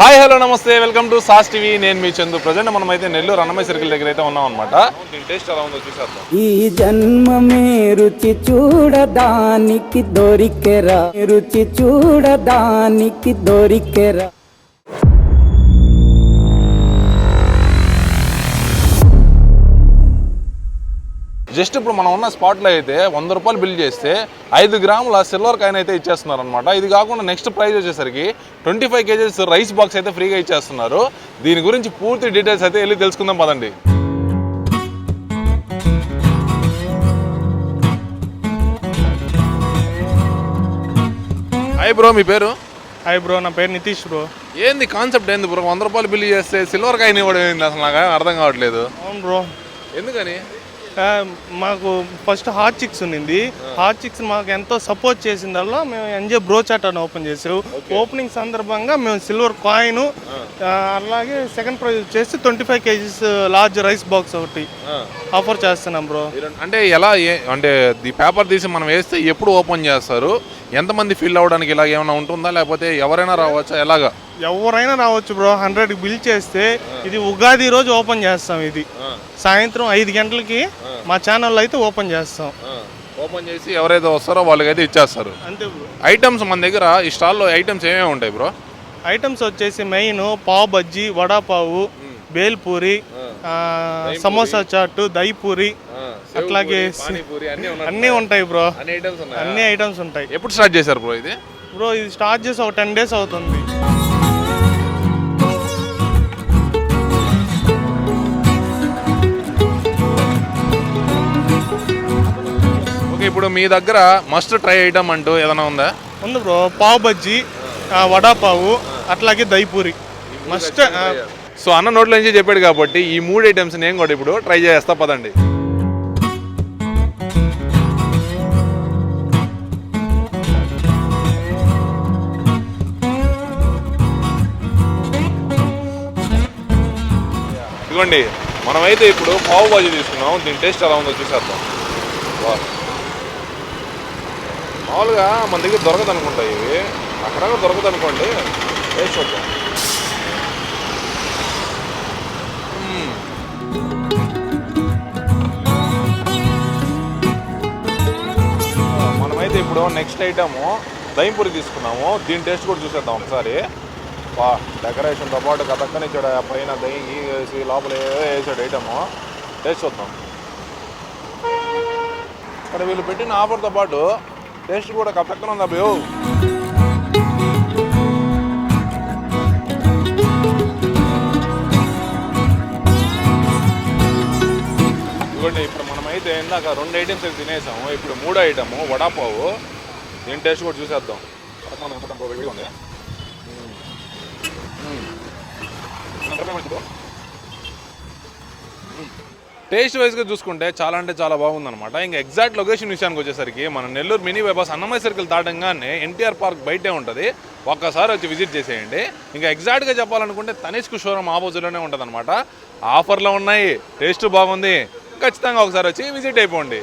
Hi hello నమస్తే welcome to sauce TV. నేను మీ చందు ప్రజెంట్. మనం అయితే నెల్లూరు అన్నమయ్య సర్కిల్ దగ్గర అయితే ఉన్నాం అనమాట దీని టేస్ట్ ఎలా ఉందో చూసేద్దాం. ఈ జన్మమే రుచి చూడడానికి దొరికెరా. రుచి చూడడానికి దొరికెరా. జస్ట్ ఇప్పుడు మనం ఉన్న స్పాట్లో అయితే వంద రూపాయలు బిల్ చేస్తే ఐదు గ్రాముల సిల్వర్ కాయిన్ అయితే ఇచ్చేస్తున్నారు అనమాట ఇది కాకుండా నెక్స్ట్ ప్రైస్ వచ్చేసరికి twenty five kgs rice box అయితే ఫ్రీగా ఇచ్చేస్తున్నారు. దీని గురించి పూర్తి డీటెయిల్స్ అయితే వెళ్ళి తెలుసుకుందాం పదండి. హాయ్ బ్రో మీ పేరు? హాయ్ బ్రో నా పేరు నితీష్ బ్రో ఏంది కాన్సెప్ట్ ఏంది బ్రో వంద రూపాయలు బిల్ చేస్తే సిల్వర్ కాయిన్ ఇవ్వడం ఏంది? అసలు నాకు అర్థం కావట్లేదు. అవును బ్రో ఎందుకని? మాకు ఫస్ట్ హాట్ చిక్స్ ఉన్నింది. హాట్ చిక్స్ మాకు ఎంతో సపోర్ట్ చేసిందల్లా మేము ఎన్జే బ్రో చాట్ అని ఓపెన్ చేసాం ఓపెనింగ్ సందర్భంగా మేము సిల్వర్ కాయిన్ అలాగే సెకండ్ ప్రైజ్ వచ్చేసి twenty five kgs large rice box ఒకటి ఆఫర్ చేస్తున్నాం బ్రో. అంటే ఎలా అంటే ఈ పేపర్ తీసి మనం వేస్తే ఎప్పుడు ఓపెన్ చేస్తారు? ఎంతమంది ఫిల్ అవ్వడానికి ఇలా ఏమైనా ఉంటుందా? లేకపోతే ఎవరైనా రావచ్చా? ఎలాగా? ఎవరైనా రావచ్చు బ్రో హండ్రెడ్ బిల్ చేస్తే ఇది ఉగాది రోజు ఓపెన్ చేస్తాం ఇది. సాయంత్రం ఐదు గంటలకి మా ఛానల్లో అయితే ఓపెన్ చేస్తాం. ఓపెన్ చేసి ఎవరైతే వస్తారో వాళ్ళకైతే ఇచ్చేస్తారు. అంతే బ్రో. ఐటమ్స్ మన దగ్గర ఈ స్టాల్లో ఐటమ్స్ ఏమేమి ఉంటాయి బ్రో? ఐటమ్స్ వచ్చేసి మెయిన్ పావ్ బజ్జీ వడాపావు బేల్పూరి సమోసా చాట్ దహిపూరి అట్లాగే అన్నీ ఉంటాయి బ్రో. అన్ని ఐటమ్స్ ఉంటాయి. ఎప్పుడు స్టార్ట్ చేశారు బ్రో ఇది? బ్రో ఇది స్టార్ట్ చేసి ఒక టెన్ డేస్ అవుతుంది. ఇప్పుడు మీ దగ్గర మస్ట్ ట్రై ఐటమ్ అంటూ ఏదైనా ఉందా? ఉంది బ్రో. పావ్ బజ్జీ ఆ, వడాపావు అట్లాగే దహిపూరి మస్ట్ ఆ, సో అన్న నోట్ల నుంచి చెప్పాడు కాబట్టి ఈ మూడు ఐటమ్స్ నేను కూడా ఇప్పుడు ట్రై చేస్తా పదండి. ఇదిగోండి మనమైతే ఇప్పుడు పావు బాజీ తీసుకున్నాం. దీని టేస్ట్ ఎలా ఉందో చూసేద్దాం. మామూలుగా మన దగ్గర దొరకదు అనుకుంటాయి ఇవి. అక్కడ దొరకదు అనుకోండి టేస్ట్ చూద్దాం మనమైతే ఇప్పుడు నెక్స్ట్ ఐటము దహింపూరి తీసుకున్నాము. దీని టేస్ట్ కూడా చూసేద్దాం ఒకసారి. వా డెకరేషన్తో పాటు కథక్కని ఇచ్చాడు ఆ పైన దయ్యం గీ వేసి లోపల వేసాడు ఐటము టేస్ట్ చూద్దాం. ఇక్కడ వీళ్ళు పెట్టిన ఆఫర్తో పాటు టేస్ట్ కూడా కథక్కన ఉంది అబ్బో ఇదిగోండి ఇప్పుడు మనమైతే ఇందాక రెండు ఐటమ్స్ అయితే తినేసాము. ఇప్పుడు మూడో ఐటము వడాపావు. దీని టేస్ట్ కూడా చూసేద్దాం. మనం మొత్తం ఉంది టేస్ట్ వైజ్గా చూసుకుంటే చాలా అంటే చాలా బాగుందన్నమాట. ఇంకా ఎగ్జాక్ట్ లొకేషన్ విషయానికి వచ్చేసరికి మన Nellore mini bypass Annamayya circle దాటంగానే NTR park బయటే ఉంటుంది. ఒక్కసారి వచ్చి విజిట్ చేసేయండి. ఇంకా ఎగ్జాక్ట్గా చెప్పాలనుకుంటే తనిష్కు షోరూమ్ ఆపోజిట్లోనే ఉంటుంది అనమాట ఆఫర్లు ఉన్నాయి టేస్ట్ బాగుంది. ఖచ్చితంగా ఒకసారి వచ్చి విజిట్ అయిపోండి.